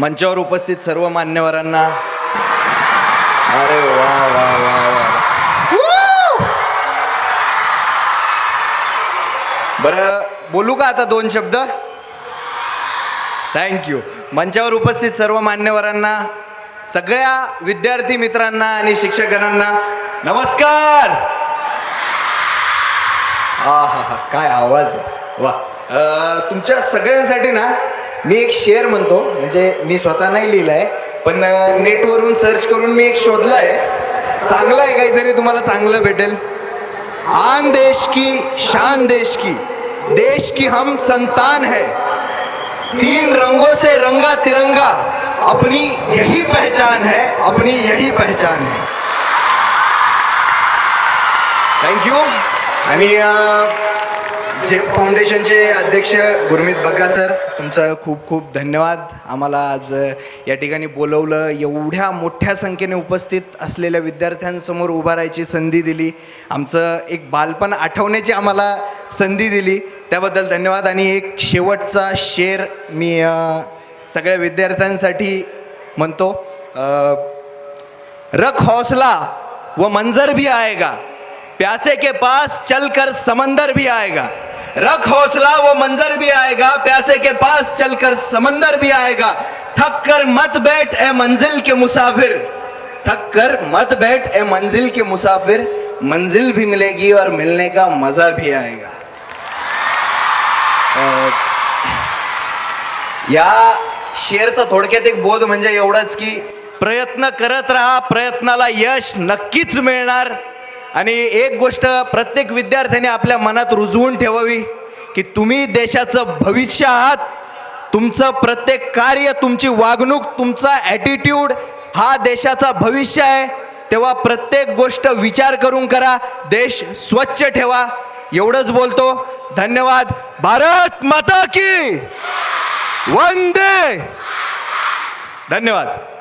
मंचावर उपस्थित सर्व मान्यवरांना. अरे वा वा वा वा. बरं बोलू का आता दोन शब्द? थँक्यू मंचावर उपस्थित सर्व मान्यवरांना सगळ्या विद्यार्थी मित्रांना आणि शिक्षकांना नमस्कार! हा हा हा काय आवाज आहे. वा. तुमच्या सगळ्यांसाठी ना मी एक शेअर म्हणतो म्हणजे मी स्वतः नाही लिहिलं आहे पण नेटवरून सर्च करून मी एक शोधलं आहे चांगलं आहे काहीतरी तुम्हाला चांगलं भेटेल. आन देश की शान देश की देश की हम संतान है. तीन रंगों से रंगा तिरंगा अपनी यही पहचान है अपनी यही पहचान है। थँक्यू आणि जे फाउंडेशनचे अध्यक्ष गुरमीत बग्गा सर तुमचं खूप खूप धन्यवाद. आम्हाला आज या ठिकाणी बोलवलं. एवढ्या मोठ्या संख्येने उपस्थित असलेल्या विद्यार्थ्यांसमोर उभा राहायची संधी दिली. आमचं एक बालपण आठवण्याची आम्हाला संधी दिली. त्याबद्दल धन्यवाद. आणि एक शेवटचा शेर मी सगळ्या विद्यार्थ्यांसाठी म्हणतो. रख हौसला व मंजर भी आएगा. प्यासे के पास चलकर समंदर भी आएगा. रख हौसला वो मंजर भी आएगा प्यासे के पास चलकर समंदर भी आएगा। थक कर मत बैठ ए मंजिल के मुसाफिर। थक कर मत बैठ ए मंजिल के मुसाफिर। मंजिल भी मिलेगी और मिलने का मजा भी आएगा। या शेरचा थोडक्यात एक बोध म्हणजे एवढाच की प्रयत्न करत राहा प्रयत्नाला यश नक्कीच मिळणार. आणि एक गोष्ट प्रत्येक विद्यार्थ्याने आपल्या मनात रुजवून ठेवावी की तुम्ही देशाचं भविष्य आहात तुमचं प्रत्येक कार्य तुमची वागणूक तुमचा ॲटिट्यूड हा देशाचा भविष्य आहे. तेव्हा प्रत्येक गोष्ट विचार करून करा देश स्वच्छ ठेवा. एवढंच बोलतो. धन्यवाद. भारत माता की! वंदे! धन्यवाद.